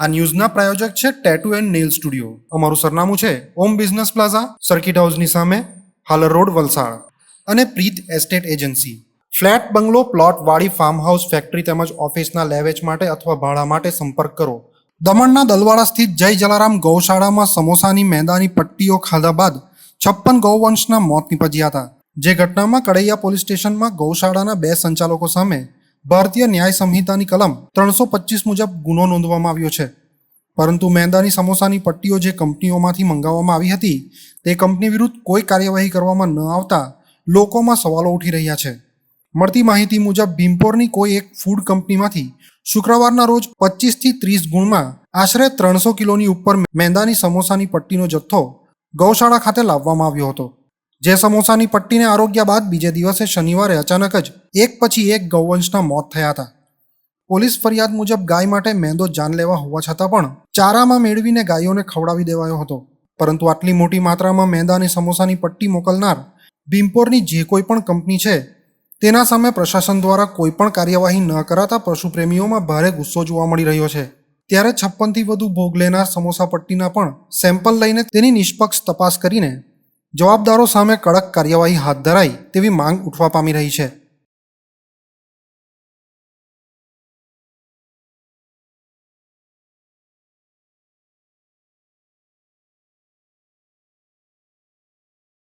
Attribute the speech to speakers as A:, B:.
A: આ ન્યૂઝના પ્રાયોજક છે tattoo and nail studio અમારું સરનામું છે ઓમ બિઝનેસ પ્લાઝા સર્કિટ હાઉસની સામે, હાલર રોડ, વલસાડ. અને Preet estate agency flat, bungalow, plot, વાડી ફાર્મ હાઉસ ફેક્ટરી તેમજ ઓફિસના લેવેચ માટે અથવા ભાડા માટે સંપર્ક કરો. દમણના દલવાડા સ્થિત જય જલારામ ગૌશાળામાં સમોસાની, મેદાની પટ્ટીઓ ખાધા બાદ છપ્પન ગૌવંશના મોત નીપજ્યા હતા. જે ઘટનામાં કડૈયા પોલીસ સ્ટેશનમાં ગૌશાળાના બે સંચાલકો સામે ભારતીય ન્યાય સંહિતાની કલમ ત્રણસો પચીસ મુજબ ગુનો નોંધવામાં આવ્યો છે. પરંતુ મેંદાની સમોસાની પટ્ટીઓ જે કંપનીઓમાંથી મંગાવવામાં આવી હતી, તે કંપની વિરુદ્ધ કોઈ કાર્યવાહી કરવામાં ન આવતા લોકોમાં સવાલો ઉઠી રહ્યા છે. મળતી માહિતી મુજબ ભીમપોરની કોઈ એક ફૂડ કંપનીમાંથી શુક્રવારના રોજ પચીસથી ત્રીસ ગુણમાં આશરે ત્રણસો કિલોની ઉપર મેંદાની સમોસાની પટ્ટીનો જથ્થો ગૌશાળા ખાતે લાવવામાં આવ્યો હતો. જે સમોસાની પટ્ટીને આરોગ્ય બાદ બીજે દિવસે શનિવારે અચાનક જ એક પછી એક ગૌવંશના મોત થયા હતા. પોલીસ ફરિયાદ મુજબ ગાય માટે મેંદો જાનલેવા હોવા છતાં પણ ચારામાં મેળવીને ગાયોને ખવડાવી દેવાયો હતો. પરંતુ આટલી મોટી માત્રામાં મેંદાની સમોસાની પટ્ટી મોકલનાર ભીમપોરની જે કોઈ પણ કંપની છે, તેના સામે પ્રશાસન દ્વારા કોઈ પણ કાર્યવાહી ન કરાતા પશુપ્રેમીઓમાં ભારે ગુસ્સો જોવા મળી રહ્યો છે. ત્યારે છપ્પનથી વધુ ભોગ લેનાર સમોસા પટ્ટીના પણ સેમ્પલ લઈને તેની નિષ્પક્ષ તપાસ કરીને જવાબદારો સામે કડક કાર્યવાહી હાથ ધરાય તેવી માંગ ઉઠવા પામી રહી છે.